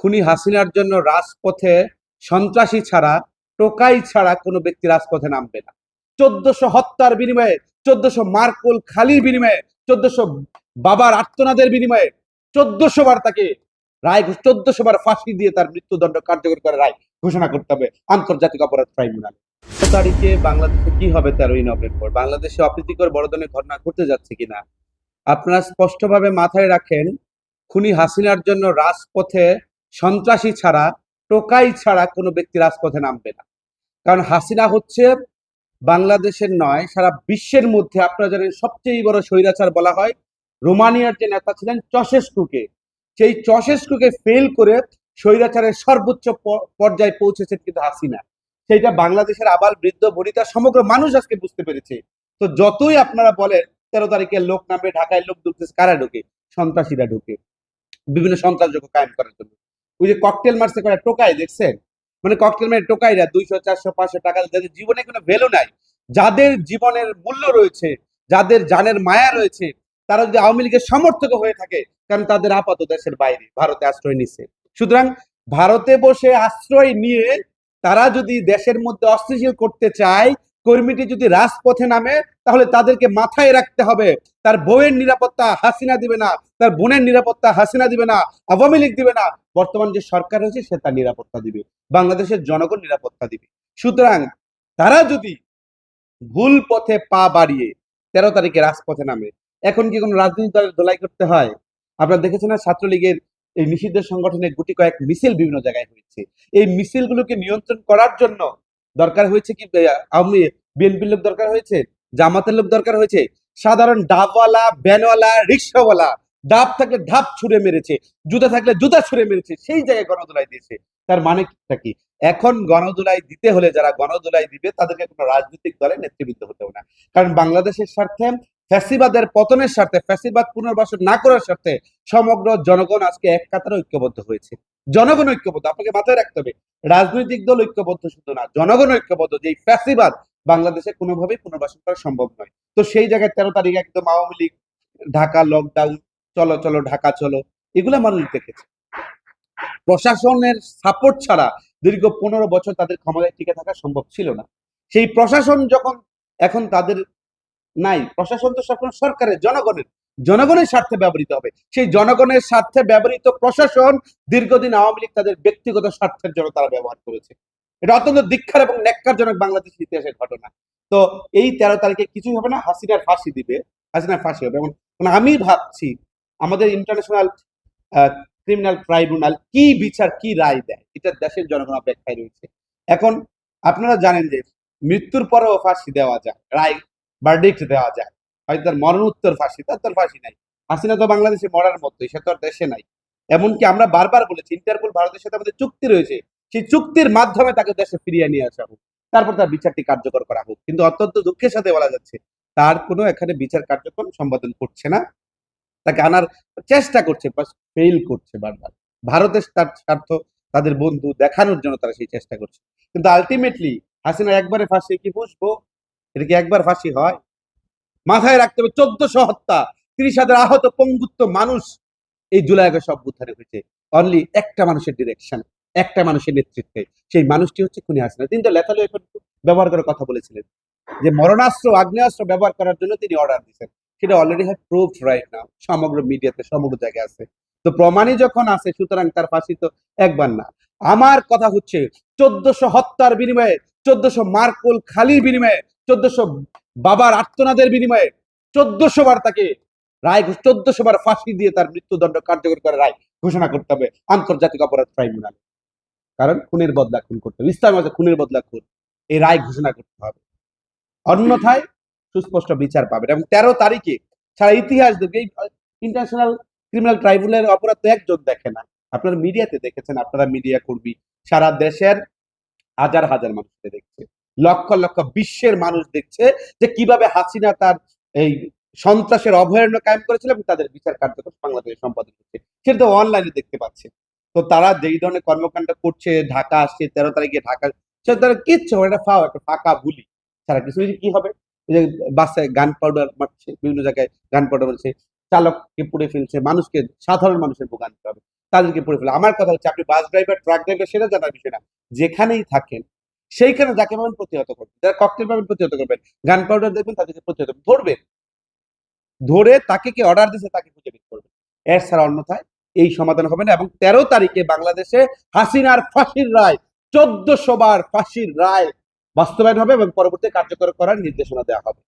খুনি হাসিনার জন্য রাজপথে সন্ত্রাসী ছাড়া, টোকাই ছাড়া কোনো ব্যক্তি রাজপথে নামবে না। চোদ্দশো হত্যার বিনিময়ে, চোদ্দশো মার্কুল খালির বিনিময়ে, চোদ্দশো বাবার আর্তনাদের বিনিময়ে চোদ্দশো বার তাকে রায় চোদ্দশো বার ফাঁসি দিয়ে তার মৃত্যুদণ্ড কার্যকর করে রায় ঘোষণা করতে হবে আন্তর্জাতিক অপরাধ ট্রাইব্যুনাল। তারিখে বাংলাদেশে কি হবে তেরোই নভেম্বর? বাংলাদেশে অপ্রীতিকর বড় ধরনের ঘটনা ঘটতে যাচ্ছে কিনা? আপনারা স্পষ্টভাবে মাথায় রাখেন, খুনি হাসিনার জন্য রাজপথে সন্ত্রাসী ছাড়া, টোকাই ছাড়া কোনো ব্যক্তি রাজপথে নামবে না। কারণ হাসিনা হচ্ছে বাংলাদেশের নয়, সারা বিশ্বের মধ্যে আপনারা জানেন সবচেয়ে বড় স্বৈরাচার বলা হয়। রোমানিয়ার যে নেতা ছিলেন চশেস্কুকে সেই চশেস্কুকে ফেল করে স্বৈরাচারের সর্বোচ্চ পর্যায়ে পৌঁছেছেন কিন্তু হাসিনা। সেইটা বাংলাদেশের আবাল বৃদ্ধ বনিতা সমগ্র মানুষ আজকে বুঝতে পেরেছে। তো যতই আপনারা বলেন, তেরো তারিখে লোক নামবে, ঢাকায় লোক ঢুকতেছে, কারা ঢুকে? সন্ত্রাসীরা ঢুকে। বিভিন্ন সন্ত্রাসযোগ্য কায়েম করার জন্য। ওই যে ককটেল মারছে করে টোকাই, দেখছেন? মানে ককটেল মেরে টোকাইরা দুইশো, চারশো, পাঁচশো টাকা যাদের জীবনে কোনো ভ্যালু নাই, যাদের জীবনের মূল্য রয়েছে, যাদের জানের মায়া রয়েছে, তারা যদি আওয়ামী লীগের সমর্থক হয়ে থাকে, কারণ তাদের আপাতত দেশের বাইরে, ভারতে আশ্রয় নিচ্ছে সুতরাং ভারতে বসে আশ্রয় নিয়ে তারা যদি দেশের মধ্যে অস্থিতিশীল করতে চায় কর্মীটি যদি রাজপথে নামে, তাহলে তাদেরকে মাথায় রাখতে হবে। তার বউয়ের নিরাপত্তা হাসিনা দিবে না, তার বোনের নিরাপত্তা হাসিনা দিবে না, আওয়ামী লীগ দিবে না। বর্তমান যে সরকার রয়েছে, সে তার নিরাপত্তা দিবে। বাংলাদেশের জনগণ নিরাপত্তা দিবে। সুতরাং তারা যদি ভুল পথে পা বাড়িয়ে তেরো তারিখে রাজপথে নামে, এখন কি কোনো রাজনৈতিক দলের দোলাই করতে হয়? আপনারা দেখেছেন না, ছাত্রলীগের এই নিষিদ্ধ সংগঠনের গুটি কয়েক মিছিল বিভিন্ন জায়গায় হয়েছে। এই মিছিলগুলোকে নিয়ন্ত্রণ করার জন্য দরকার হয়েছে কি আওয়ামী বিএনপির লোক দরকার হয়েছে? জামাতের লোক দরকার হয়েছে? সাধারণ ডাবওয়ালা ব্যানওয়ালা রিক্সাওয়ালা, ডাব থাকলে ডাব ছুঁড়ে মেরেছে, জুতা থাকলে জুতা ছুঁড়ে মেরেছে, সেই জায়গায় গণদোলাই দিয়েছে। তার মানে কি? এখন গণদোলাই দিতে হলে যারা গণদোলাই দিবে, তাদেরকে কোনো রাজনৈতিক দলে নেতৃবৃন্দ হতে হবে না। কারণ বাংলাদেশের স্বার্থে ফ্যাসিবাদের পতনের স্বার্থে, ফ্যাসিবাদ পুনর্বাসন না করার স্বার্থে সমগ্র জনগণ আজকে এক কাতারে ঐক্যবদ্ধ হয়েছে। জনগণ ঐক্যবদ্ধ, আপনাকে মাথায় রাখতে হবে, রাজনৈতিক দল ঐক্যবদ্ধ শুধু না, জনগণ ঐক্যবদ্ধ যে ফ্যাসিবাদ বাংলাদেশে কোনোভাবেই পুনর্বাসন করা সম্ভব নয়। তো সেই জায়গায় তেরো তারিখ একদম আওয়ামী লীগ, ঢাকা লকডাউন চলো চলো, ঢাকা, চলো, এগুলো মানুষ দেখেছে। প্রশাসনের সাপোর্ট ছাড়া দীর্ঘ পনেরো বছর তাদের ক্ষমতায় টিকে থাকা সম্ভব ছিল না। সেই প্রশাসন যখন এখন তাদের নাই। প্রশাসন তো সবসময় সরকারের, জনগণের জনগণের স্বার্থে ব্যবহৃত হবে। সেই জনগণের স্বার্থে ব্যবহৃত প্রশাসন দীর্ঘদিন আওয়ামী লীগ তাদের ব্যক্তিগত স্বার্থের জন্য তারা ব্যবহার করেছে। এটা অত্যন্ত দীক্ষার এবং ন্যাক্কারজনক বাংলাদেশের ইতিহাসের ঘটনা। তো এই তেরো তারিখে কিছুই হবে না, হাসিনার ফাঁসি দিবে। হাসিনার ফাঁসি হবে। এবং মানে আমি ভাবছি, আমাদের ইন্টারন্যাশনাল ক্রিমিনাল ট্রাইব্যুনাল কি বিচার, কি রায় দেয়? এটা দেশের জনগণ অপেক্ষায় রয়েছে। এখন আপনারা জানেন যে মৃত্যুর পরেও ফাঁসি দেওয়া যায়, রায় ভার্ডিক্ট দেওয়া যায়। হয়তো তার মরণোত্তর ফাঁসি, তার তার ফাঁসি নাই। হাসিনা তো বাংলাদেশে মরার মতোই, সে তো দেশে নাই। এমনকি আমরা বারবার বলেছি, ইন্টারপোল ভারতের সাথে আমাদের চুক্তি রয়েছে। সেই চুক্তির মাধ্যমে তাকে দেশে ফিরিয়ে নিয়ে আসা হোক, তারপর তার বিচারটি কার্যকর করা হোক। কিন্তু অত্যন্ত দুঃখের সাথে বলা যাচ্ছে, তার কোনো এখানে বিচার কার্যক্রম সম্পাদন করছে না। তাকে আনার চেষ্টা করছে ফেল করছে বারবার। ভারতের তার স্বার্থ, তাদের বন্ধু দেখানোর জন্য তারা সেই চেষ্টা করছে। কিন্তু আলটিমেটলি হাসিনা একবারে ফাঁসি কি বুঝব এটা কি একবার ফাঁসি হয়? মাথায় রাখতে হবে, চোদ্দশো হত্যা, তিরিশ হাজার আহত পঙ্গুত্ব মানুষ। এই জুলাই আগস্ট অভ্যুত্থানে হয়েছে। অনলি একটা মানুষের ডিরেকশন একটা মানুষের নেতৃত্বে। সেই মানুষটি হচ্ছে খুনি হাসিনা। তিনি তো লেথালি ওয়েপন ব্যবহার করার কথা বলেছিলেন। যে মরণাস্ত্র, আগ্নেয়াস্ত্র ব্যবহার করার জন্য তিনি অর্ডার দিয়েছেন। সেটা already have proved right now সমগ্র মিডিয়াতে সমগ্র জায়গায় আছে। তো প্রমাণই যখন আছে সুতরাং তার ফাঁসি তো একবার না। আমার কথা হচ্ছে, চোদ্দশো হত্যার বিনিময়ে চোদ্দশো মার্কুল খালির বিনিময়ে, চোদ্দশো বাবার আর্তনাদের বিনিময়ে, চোদ্দশো বার তাকে রায় চোদ্দশো বার ফাঁসি দিয়ে তার মৃত্যুদণ্ড কার্যকর করে রায় ঘোষণা করতে হবে আন্তর্জাতিক অপরাধ ট্রাইব্যুনাল। কারণ খুনের বদলা খুন করতে হবে। ইসলাম আছে খুনের বদলা খুন, এই রায় ঘোষণা করতে হবে। অন্যথায় সুস্পষ্ট বিচার পাবে এবং তেরো তারিখে সারা ইতিহাস দেখবে ইন্টারন্যাশনাল ক্রিমিনাল ট্রাইব্যুনালের অপরাধ তো একজন দেখে না। আপনারা মিডিয়াতে দেখেছেন, আপনারা মিডিয়া কর্মী, সারা দেশের হাজার হাজার মানুষকে দেখছে। লক্ষ লক্ষ বিশ্বের মানুষ দেখছে যে কীভাবে হাসিনা তার এই সন্ত্রাসের অভয়ারণ্য কায়েম করেছিল এবং তাদের বিচার কার্যক্রম বাংলাদেশে সম্পাদন করছে সেটা তো অনলাইনে দেখতে পাচ্ছে। তো তারা যেই ধরনের কর্মকাণ্ড করছে, ঢাকা আসছে, তেরো তারিখে ঢাকা সে তারা কিচ্ছু একটা ফাও, একটা ফাঁকা বুলি। সারা কিছু কি হবে? বাসে গান পাউডার মারছে, বিভিন্ন জায়গায় গান পাউডার মারছে, চালককে পুড়ে ফেলছে, মানুষকে, সাধারণ মানুষের ভোগান্তি হবে। তাদেরকে পড়ে ফেলে। আমার কথা হচ্ছে, আপনি বাস ড্রাইভার ট্রাক ড্রাইভার সেটা জানার বিষয় না। যেখানেই থাকেন, সেইখানে যাকে পাবেন প্রতিহত করবেন। যারা ককটেল পাবেন, প্রতিহত করবেন। গান পাউডার দেখবেন, তাদেরকে প্রতিহত ধরবেন। ধরে তাকে কি অর্ডার দিয়েছে তাকে খুঁজে বের করবেন। এর ছাড়া অন্যথায় এই সমাধান হবে না। এবং তেরো তারিখে বাংলাদেশে হাসিনার ফাঁসির রায়, চোদ্দশো বার ফাঁসির রায় বাস্তবায়ন হবে এবং পরবর্তী কার্যকর করার নির্দেশনা দেওয়া হবে।